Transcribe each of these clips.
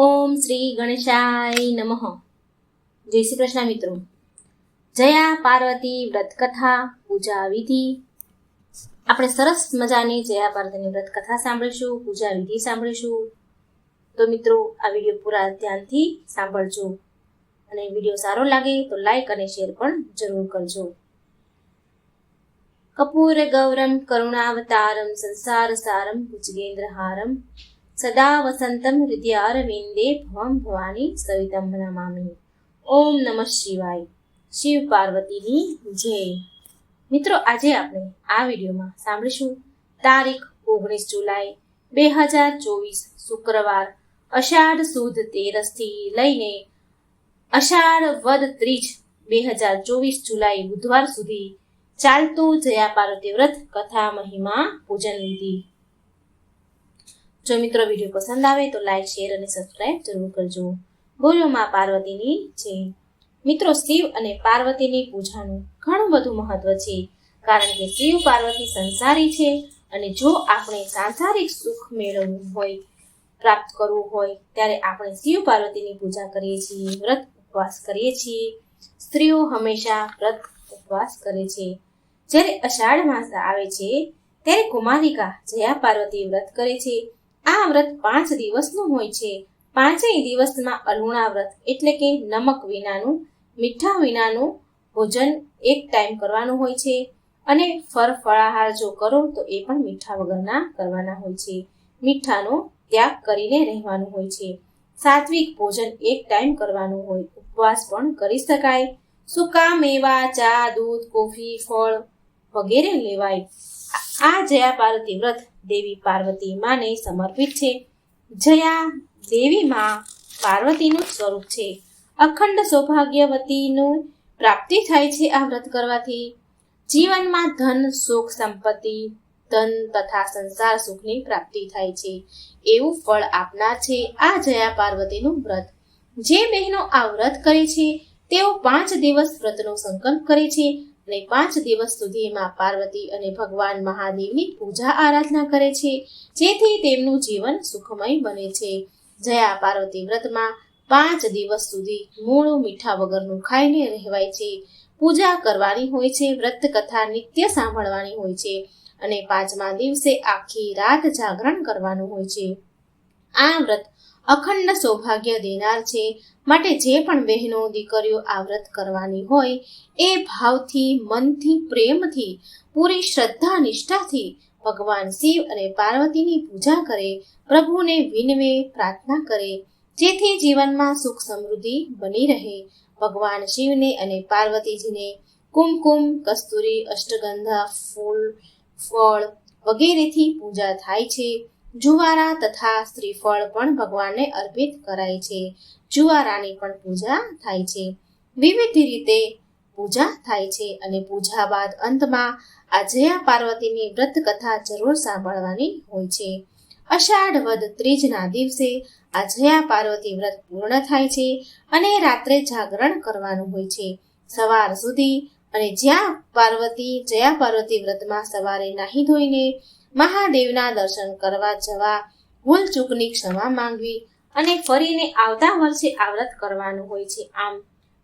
ઓમ શ્રી ગણેશાય નમઃ. જય શ્રી કૃષ્ણ મિત્રો. જયા પાર્વતી વ્રત કથા પૂજા વિધિ. આપણે સરસ મજાની જયા પાર્વતીની વ્રત કથા સાંભળીશું, પૂજા વિધિ સાંભળીશું. તો મિત્રો, આ વીડિયો પૂરા ધ્યાનથી સાંભળજો. અને વીડિયો સારો લાગે તો લાઈક અને શેર પણ જરૂર કરજો. કપૂર ગૌરમ કરુણાવતારમ સંસાર સારમ ભુજગેન્દ્રહારમ સદા વસંતમ હૃદયારવિંદે ભવમ ભવાની સવિતમ નમામિ ઓમ નમઃ શિવાય શિવ પાર્વતીની જય મિત્રો આજે આપણે આ વિડીયોમાં સાંભળીશું તારીખ ઓગણીસ જુલાઈ બે હજાર ચોવીસ, શુક્રવાર, અષાઢ સુદ તેરસથી લઈને અષાઢ વદ ત્રીજ બે હજાર ચોવીસ જુલાઈ બુધવાર સુધી ચાલતું જયા પાર્વતી વ્રત કથા મહિમા પૂજન વિધિ. જો મિત્રો વીડિયો પસંદ આવે તો લાઈક, શેર અને સબસ્ક્રાઇબ જરૂર કરજો. બોલો માં પાર્વતીની જય મિત્રો શિવ અને પાર્વતીની પૂજાનું ઘણું બધું મહત્વ છે. કારણ કે શિવ પાર્વતી સંસારી છે અને જો આપણે સાંસારિક સુખ મેળવવું હોય, પ્રાપ્ત કરવું હોય, ત્યારે આપણે શિવ પાર્વતીની પૂજા કરીએ છીએ, વ્રત ઉપવાસ કરીએ છીએ. સ્ત્રીઓ હંમેશા વ્રત ઉપવાસ કરે છે. જ્યારે અષાઢ માસ આવે છે, ત્યારે કુમારિકા જયા પાર્વતી વ્રત કરે છે. આ વ્રત પાંચ દિવસનું હોય છે. પાંચેય દિવસમાં અલુણા વ્રત એટલે કે નમક વિનાનું, મીઠા વિનાનું ભોજન એક ટાઈમ કરવાનું હોય છે. અને ફર ફળાહાર જો કરો તો એ પણ મીઠા વગરના કરવાના હોય છે. મીઠાનો ત્યાગ કરીને રહેવાનું હોય છે. સાત્વિક ભોજન એક ટાઈમ કરવાનું હોય. ઉપવાસ પણ કરી શકાય. સૂકા મેવા ચા, દૂધ, કોફી, ફળ વગેરે લેવાય? આ જયા પાર્વતી વ્રત દેવી પાર્વતી માને સમર્પિત છે. જયા દેવી માં પાર્વતીનું સ્વરૂપ છે. અખંડ સૌભાગ્યવતીનું પ્રાપ્તિ થાય છે આ વ્રત કરવાથી. જીવનમાં ધન, સુખ, સંપત્તિ, ધન તથા સંસાર સુખની પ્રાપ્તિ થાય છે. એવું ફળ આપનાર છે આ જયા પાર્વતીનું વ્રત. જે બહેનો આ વ્રત કરે છે, તેઓ પાંચ દિવસ વ્રતનો સંકલ્પ કરે છે. અને પાંચ દિવસ સુધીમાં પાર્વતી અને ભગવાન મહાદેવની પૂજા આરાધના કરે છે, જેથી તેમનું જીવન સુખમય બને છે. જયા પાર્વતી વ્રતમાં પાંચ દિવસ સુધી મૂળું મીઠા વગરનું ખાઈને રહેવાય છે. પૂજા કરવાની હોય છે વ્રત કથા નિત્ય સાંભળવાની હોય છે અને પાંચમા દિવસે આખી રાત જાગરણ કરવાનું હોય છે. આ વ્રત અખંડ સૌભાગ્ય દેનાર છે. માટે જે પણ બહેનો દીકરીઓ આ વ્રત કરવાની હોય, એ ભાવથી, મનથી, પ્રેમથી, પૂરી શ્રદ્ધા, નિષ્ઠાથી ભગવાન શિવ અને પાર્વતીની પૂજા કરે, પ્રભુને વિનવે, પ્રાર્થના કરે, જેથી જીવનમાં સુખ સમૃદ્ધિ બની રહે. ભગવાન શિવને અને પાર્વતીજીને કુમકુમ, કસ્તુરી, અષ્ટગંધા, ફૂલ, ફળ વગેરેથી પૂજા થાય છે. જુવારા તથા શ્રીફળ પણ ભગવાનને અર્પિત કરાય છે. જુવારાની પણ પૂજા થાય છે. વિવિધ રીતે પૂજા થાય છે અને પૂજા બાદ અંતમાં આજયા પાર્વતીની વ્રત કથા જરૂર સાંભળવાની હોય છે. અષાઢ વદ ત્રીજના દિવસે આજયા પાર્વતી વ્રત પૂર્ણ થાય છે અને રાત્રે જાગરણ કરવાનું હોય છે. સવાર સુધી અને જ્યાં પાર્વતી જયા પાર્વતી વ્રતમાં સવારે નાહી ધોઈને મહાદેવના દર્શન કરવા જવા ભૂલ ચૂકની ક્ષમા માંગવી અને ફરીને આવતા વર્ષે આવ્રત કરવાનું હોય છે. આમ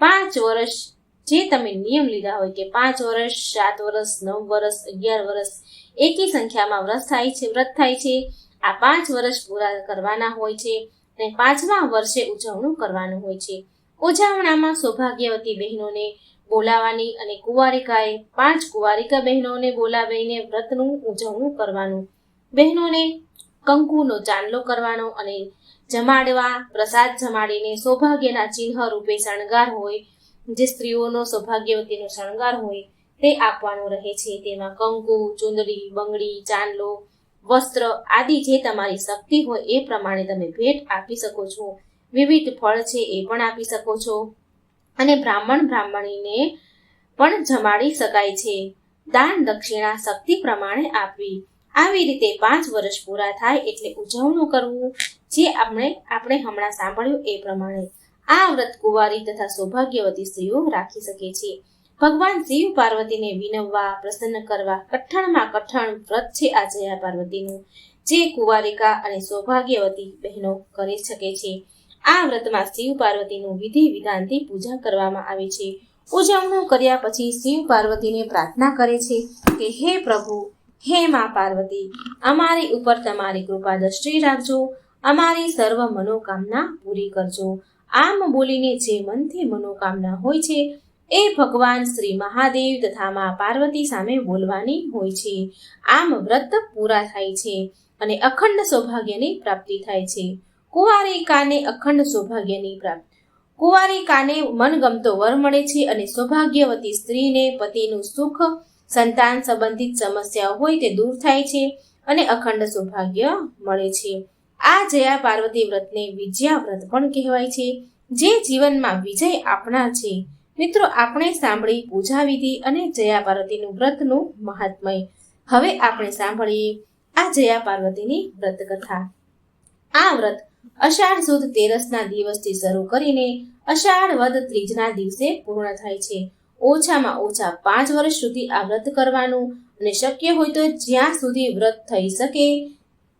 પાંચ વર્ષ જે તમે નિયમ લીધા હોય કે પાંચ વર્ષ, સાત વર્ષ, નવ વર્ષ, અગિયાર વર્ષ એકી સંખ્યામાં વ્રત થાય છે, વ્રત થાય છે. આ પાંચ વર્ષ પૂરા કરવાના હોય છે અને પાંચમા વર્ષે ઉજવણું કરવાનું હોય છે. ઉજવણામાં સૌભાગ્યવતી બહેનોને બોલાવાની અને કુંવારિકાએ પાંચ કુંવારિકા બહેનોને બોલાવીને વ્રતનું ઉજવણું કરવાનું. બહેનોને કંકુનો ચાંદલો કરવાનો અને જમાડવા, પ્રસાદ જમાડીને સૌભાગ્યના ચિહ્ન રૂપે શણગાર હોય, જે સ્ત્રીઓનો સૌભાગ્યવતીનો શણગાર હોય, તે આપવાનો રહે છે. તેમાં કંકુ, ચુંદડી, બંગડી, ચાંદલો, વસ્ત્ર આદિ જે તમારી શક્તિ હોય એ પ્રમાણે તમે ભેટ આપી શકો છો. વિવિધ ફળ છે એ પણ આપી શકો છો. અને બ્રાહ્મણ બ્રાહ્મણીને પણ જમાડી શકાય છે. દાન દક્ષિણા શક્તિ પ્રમાણે આપવી. આવી રીતે પાંચ વર્ષ પૂરા થાય એટલે ઉજવણું કરવું, જે આપણે આપણે હમણાં સાંભળ્યું એ પ્રમાણે. આ વ્રત કુંવારી તથા સૌભાગ્યવતી સ્ત્રીઓ રાખી શકે છે. ભગવાન શિવ પાર્વતીને વિનવવા, પ્રસન્ન કરવા, કઠણમાં કઠણ વ્રત છે આ જયા પાર્વતીનું, જે કુંવારિકા અને સૌભાગ્યવતી બહેનો કરી શકે છે. આ વ્રતમાં શિવ પાર્વતીનું વિધિ વિધાનથી પૂજા કરવામાં આવે છે. ઉજવણું કર્યા પછી શિવ પાર્વતીને પ્રાર્થના કરે છે કે, હે પ્રભુ, હે મા પાર્વતી, અમારી ઉપર તમારી કૃપા દ્રષ્ટિ રાખજો. અમારી સર્વ મનોકામના પૂરી કરજો. આમ બોલીને જે મનથી મનોકામના હોય છે, એ ભગવાન શ્રી મહાદેવ તથા મા પાર્વતી સામે બોલવાની હોય છે. આમ વ્રત પૂરા થાય છે અને અખંડ સૌભાગ્યની પ્રાપ્તિ થાય છે. કુંવારિકાને અખંડ સૌભાગ્યની પ્રાપ્તિ. કુંવારિકાને મનગમતો વર મળે છે અને સૌભાગ્યવતી સ્ત્રીને પતિનું સુખ, સંતાન સંબંધિત સમસ્યાઓ હોય તે દૂર થાય છે અને અખંડ સૌભાગ્ય મળે છે. આ જયા પાર્વતી વ્રતને વિજયા વ્રત પણ કહેવાય છે, જે જીવનમાં વિજય આપનાર છે. મિત્રો, આપણે સાંભળી પૂજા વિધિ અને જયા પાર્વતીનું વ્રતનું મહાત્મય. હવે આપણે સાંભળીએ આ જયા પાર્વતીની વ્રત કથા આ વ્રત અષાઢ સુદ તેરસના દિવસથી શરૂ કરીને અષાઢ વદ ત્રીજના દિવસે પૂર્ણ થાય છે. ઓછામાં ઓછા પાંચ વર્ષ સુધી આ વ્રત કરવાનું અને શક્ય હોય તો જ્યાં સુધી વ્રત થઈ શકે,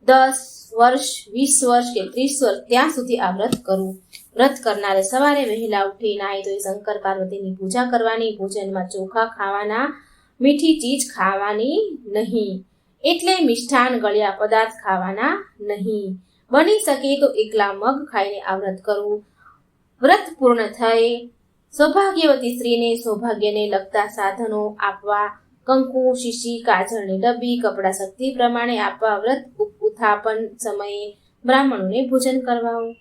દસ વર્ષ, વીસ વર્ષ કે ત્રીસ વર્ષ ત્યાં સુધી આ વ્રત કરવું. વ્રત કરનારે સવારે વહેલા ઉઠી નાહી ધોઈ શંકર પાર્વતીની પૂજા કરવાની, ભોજનમાં ચોખા ખાવાના, મીઠી ચીજ ખાવાની નહીં. એટલે મિષ્ઠાન ગળ્યા પદાર્થ ખાવાના નહીં. બની શકે તો એકલા મગ ખાઈને આ વ્રત કરવું. વ્રત પૂર્ણ થઈ સૌભાગ્યવતી સ્ત્રીને સૌભાગ્યને લગતા સાધનો આપવા, કંકુ, શીશી, કાજળની ડબ્બી, કપડા શક્તિ પ્રમાણે આપવા વ્રત ઉત્થાપન સમયે બ્રાહ્મણોને ભોજન કરવાવું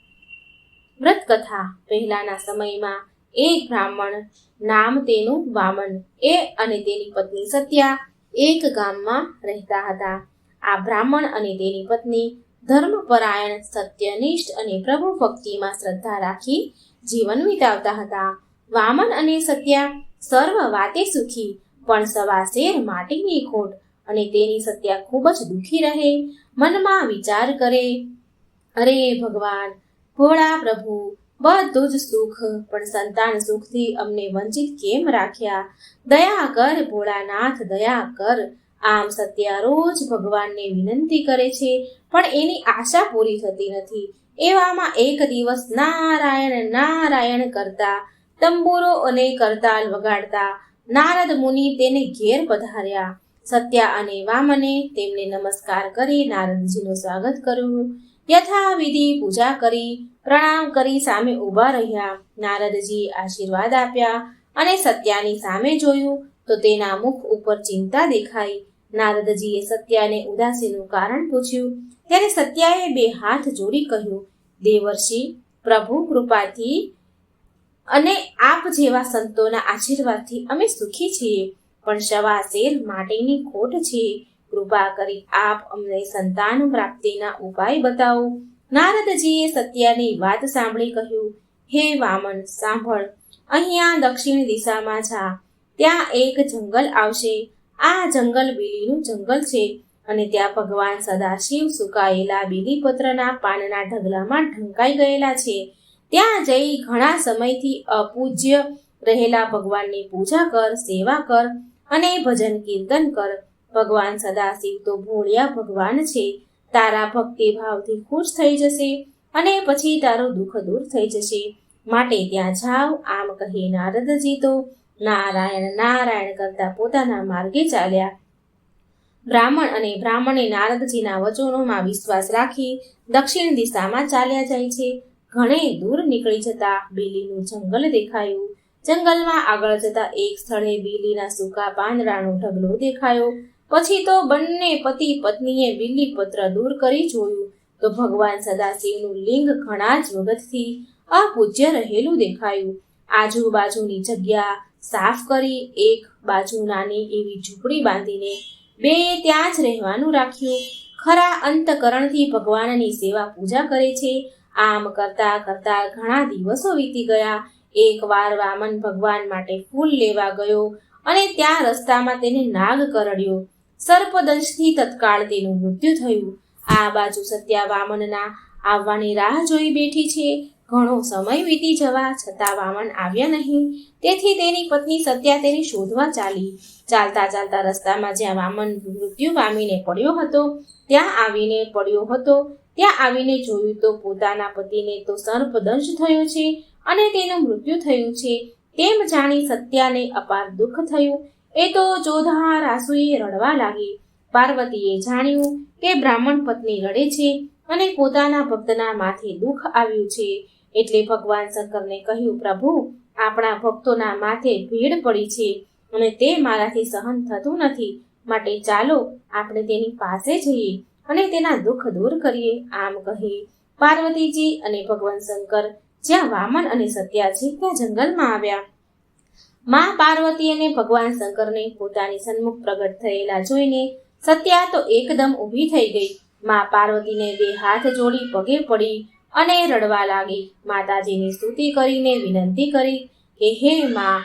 વ્રત કથા પહેલાના સમયમાં એક બ્રાહ્મણ નામ તેનું વામન, એ અને તેની પત્ની સત્યા એક ગામમાં રહેતા હતા. આ બ્રાહ્મણ અને તેની પત્ની ધર્મપરાયણ, સત્યનિષ્ઠ અને પ્રભુ ભક્તિમાં શ્રદ્ધા રાખી જીવન વિતાવતા હતા. વામન અને સત્યા સર્વ વાતે સુખી, પણ સવા શેર માટીની ખોટ અને તેની સત્યા ખૂબ જ દુઃખી રહે. મનમાં વિચાર કરે, અરે ભગવાન, ભોળા પ્રભુ, બધું જ સુખ, પણ સંતાન સુખથી અમને વંચિત કેમ રાખ્યા? દયા કર ભોળાનાથ, દયા કર આમ સત્યા રોજ ભગવાનને વિનંતી કરે છે, પણ એની આશા પૂરી થતી નથી. એવામાં એક દિવસ નારાયણ નારાયણ કરતા, તંબુરો અને કરતાલ વગાડતા, નારદ મુનિ તેને ઘેર પધાર્યા. સત્યા અને વામને તેમને નમસ્કાર કરી નારદજીનું સ્વાગત કર્યું. યથાવિધિ પૂજા કરી, પ્રણામ કરી સામે ઊભા રહ્યા. નારદજી આશીર્વાદ આપ્યા અને સત્યાની સામે જોયું તો તેના મુખ ઉપર ચિંતા દેખાઈ. નારદજીએ સત્યાને ઉદાસીનું કારણ પૂછ્યું. ત્યારે સત્યાએ બે હાથ જોડી કહ્યું, દેવર્ષિ, પ્રભુ કૃપાથી અને આપ જેવા સંતોના આશીર્વાદથી અમે સુખી છીએ. પણ સવા શેર માટીની ખોટ છે. કૃપા કરી આપ અમને સંતાન પ્રાપ્તિના ઉપાય બતાવો. નારદજીએ સત્યાની વાત સાંભળી કહ્યું, હે વામન, સાંભળ. અહીંયા દક્ષિણ દિશામાં જા. ત્યાં એક જંગલ આવશે. આ જંગલ બીલીનું જંગલ છે અને ત્યાં ભગવાન સદાશિવ સુકાયેલા બીલીપત્રના પાનના ઢગલામાં ઢંકાઈ ગયેલા છે. ત્યાં જઈ ઘણા સમયથી અપૂજ્ય રહેલા ભગવાનની પૂજા કર, સેવા કર અને ભજન કીર્તન કર. ભગવાન સદાશિવ તો ભોળિયા ભગવાન છે. તારા ભક્તિ ભાવથી ખુશ થઈ જશે અને પછી તારું દુઃખ દૂર થઈ જશે. માટે ત્યાં જાવ આમ કહી નારદજી તો નારાયણ નારાયણ કરતા પોતાના માર્ગે ચાલ્યા. બ્રાહ્મણ અને બ્રાહ્મણે નારદજીના વચનોમાં વિશ્વાસ રાખી દક્ષિણ દિશામાં ચાલ્યા જાય છે. ઘણે દૂર નીકળી જતા બીલીનું જંગલ દેખાયું. જંગલમાં આગળ જતા એક સ્થળે બિલીના સૂકા પાંદડાનો ઢગલો દેખાયો. પછી તો બંને પતિ પત્નીએ બીલી પત્ર દૂર કરી જોયું તો ભગવાન સદાશિવનું લિંગ ઘણા જ વખતથી અપૂજ્ય રહેલું દેખાયું. આજુબાજુની જગ્યા સાફ કરી એક બાજુ નાની એવી ઝૂંપડી બાંધીને બે ત્યાં જ રહેવાનું રાખ્યું. ખરા અંતકરણથી ભગવાનની સેવા પૂજા કરે છે. આમ કરતા કરતા ઘણા દિવસો વીતી ગયા. એકવાર વામન ભગવાન માટે ફૂલ લેવા ગયો અને ત્યાં રસ્તામાં તેને નાગ કરડ્યો. સર્પદંશથી તત્કાળ તેનું મૃત્યુ થયું. આ બાજુ સત્યા વામનના આવવાની રાહ જોઈ બેઠી છે. ઘણો સમય વીતી જવા છતાં વામન આવ્યા નહીં. તેથી તેની પત્ની સત્યા તેને શોધવા ચાલી. ચાલતા ચાલતા રસ્તામાં જ્યાં વામન મૃત્યુ પામીને પડ્યો હતો, ત્યાં આવીને પડ્યો હતો. ત્યાં આવીને જોયું તો પોતાના પતિને તો સર્પદંશ થયો છે અને તેનું મૃત્યુ થયું છે. તેમ જાણી સત્યાને અપાર દુઃખ થયું. એ તો ચોધા રાસુએ રડવા લાગી. પાર્વતીએ જાણ્યું કે બ્રાહ્મણ પત્ની રડે છે અને પોતાના ભક્તના માથે દુઃખ આવ્યું છે. એટલે ભગવાન શંકરને કહ્યું, પ્રભુ, આપણા ભક્તોના માથે ભીડ પડી છે અને તે મારાથી સહન થતું નથી. માટે ચાલો આપણે તેની પાસે જઈએ અને તેના દુઃખ દૂર કરીએ. આમ કહી પાર્વતીજી અને ભગવાન શંકર જ્યાં વામન અને સત્યા છે ત્યાં જંગલમાં આવ્યા. મા પાર્વતી અને ભગવાન શંકરને પોતાની સન્મુખ પ્રગટ થયેલા જોઈને સત્યા તો એકદમ ઊભી થઈ ગઈ. મા પાર્વતીને બે હાથ જોડી પગે પડી અને રડવા લાગી. માતાજીની સ્તુતિ કરીને વિનંતી કરી કે હે માં